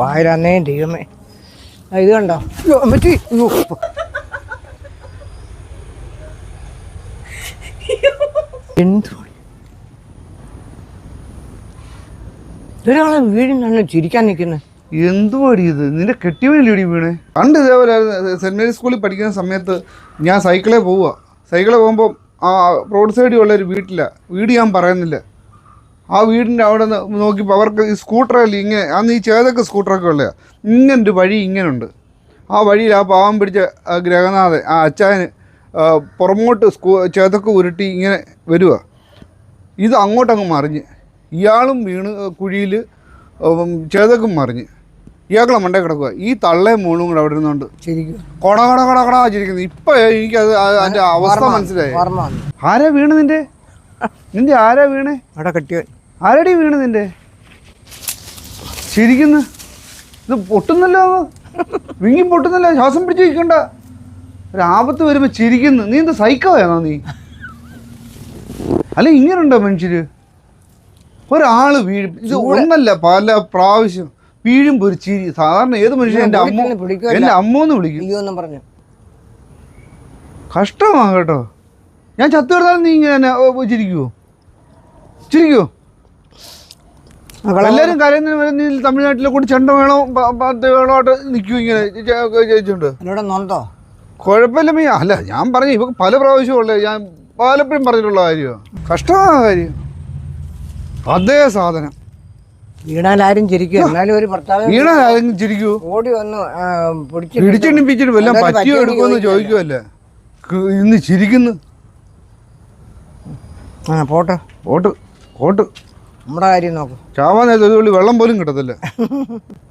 പായരാന്നേ ദൈവമേ. ഇത് കണ്ടോ? അമ്മച്ചി? ഇതൊരാളെ വീടിനാണ് ചിരിക്കാൻ നിൽക്കുന്നത് എന്തുവാടി ഇത്? നിന്റെ കെട്ടിയവനില്ലേടി വീണ്? പണ്ട് ഇതേപോലെ സെന്റ് മേരീസ് സ്കൂളിൽ പഠിക്കുന്ന സമയത്ത് ഞാൻ സൈക്കിളെ പോവുക. സൈക്കിളെ പോകുമ്പോൾ ആ റോഡ് സൈഡിൽ ഉള്ള ഒരു വീട്ടിലാണ് വീട് ഞാൻ പറയുന്നില്ല. ആ വീടിന്റെ അവിടെ നിന്ന് നോക്കിയപ്പോൾ അവർക്ക് ഈ സ്കൂട്ടറിൽ ഇങ്ങനെ അന്ന് ഈ ചേതൊക്കെ സ്കൂട്ടറൊക്കെ ഉള്ളതാണ് ഇങ്ങനെ ഒരു വഴി ഇങ്ങനെയുണ്ട് ആ വഴിയിൽ ആ പാവം പിടിച്ച ഗ്രഹനാഥൻ ആ അച്ചായന് പുറമോട്ട് സ്കൂ ചേതൊക്കെ ഉരുട്ടി ഇങ്ങനെ വരിക ഇത് അങ്ങോട്ടങ്ങ് മറിഞ്ഞ്. ഇയാളും വീണ് കുഴിയിൽ ചേതക്കും മറിഞ്ഞ്. ഇയാക്കളെ മണ്ടേ കിടക്കുക ഈ തള്ളയും മോളും കൂടെ അവിടെ ഇരുന്നുണ്ട് കൊട കൊട കൊട കൊട ചിരിക്കുന്നത് ഇപ്പൊ എനിക്കത് അതിന്റെ അവസ്ഥ മനസ്സിലായി. ആരാ വീണ് നിന്റെ? നിന്റെ ആരാ വീണേ? അവിടെ കെട്ടിയവൻ. ആരടി വീണ് നിന്റെ? ചിരിക്കുന്നു. ഇത് പൊട്ടുന്നല്ലോ. വിങ്ങി പൊട്ടുന്നല്ലോ. ശ്വാസം പിടിച്ച് നിൽക്കണ്ട. ഒരു ആപത്ത് വരുമ്പോ ചിരിക്കുന്നു. നീ എന്താ സൈക്കോയാണോ നീ? അല്ല ഇങ്ങനുണ്ടോ മനുഷ്യര്? ഒരാൾ വീഴും ഇത് ഒന്നല്ല പല പ്രാവശ്യം വീഴുമ്പോ ഒരു ചിരി. സാധാരണ ഏത് മനുഷ്യൻ എന്റെ അമ്മ. എന്റെ അമ്മന്ന് വിളിക്കും. പറഞ്ഞു കഷ്ടമാ കേട്ടോ. ഞാൻ ചത്തു കിടന്നാലും നീ ഇങ്ങനെ ചിരിക്കുവോ? ചിരിക്കുവോ? എല്ലാരും കരയുന്ന വരുന്നതിൽ തമിഴ്നാട്ടിലെ കൂടി ചെണ്ട വേണം പത്ത് വേണമായിട്ട് നിൽക്കും ഇങ്ങനെ. ചോദിച്ചിട്ടുണ്ട് എന്നോട് നൊന്തോ കുഴപ്പമില്ല മീ അല്ല ഞാൻ പറഞ്ഞു ഇവ പല പ്രാവശ്യം ഉള്ളത് ഞാൻ പലപ്പോഴും പറഞ്ഞിട്ടുള്ള കാര്യമാണ് കഷ്ടമായ കാര്യം. അതേ സാധനം. വീണാൽ ആരും ചിരിക്കും എന്നാലും ഒരു ഭർത്താവ് വീണ ഓടി വന്ന് പിടിച്ചെണ്ണിപ്പിച്ചിട്ട് പറ്റിയോ എടുക്കുമെന്ന് ചോദിക്കുമല്ലേ ഇന്ന് ചിരിക്കുന്നു. ആ പോട്ടെ. പോട്ട് ഓട്ട് നമ്മുടെ കാര്യം നോക്കും. ചാവാൻ നേരത്തെ ഒരു തുള്ളി വെള്ളം പോലും കിട്ടത്തില്ല.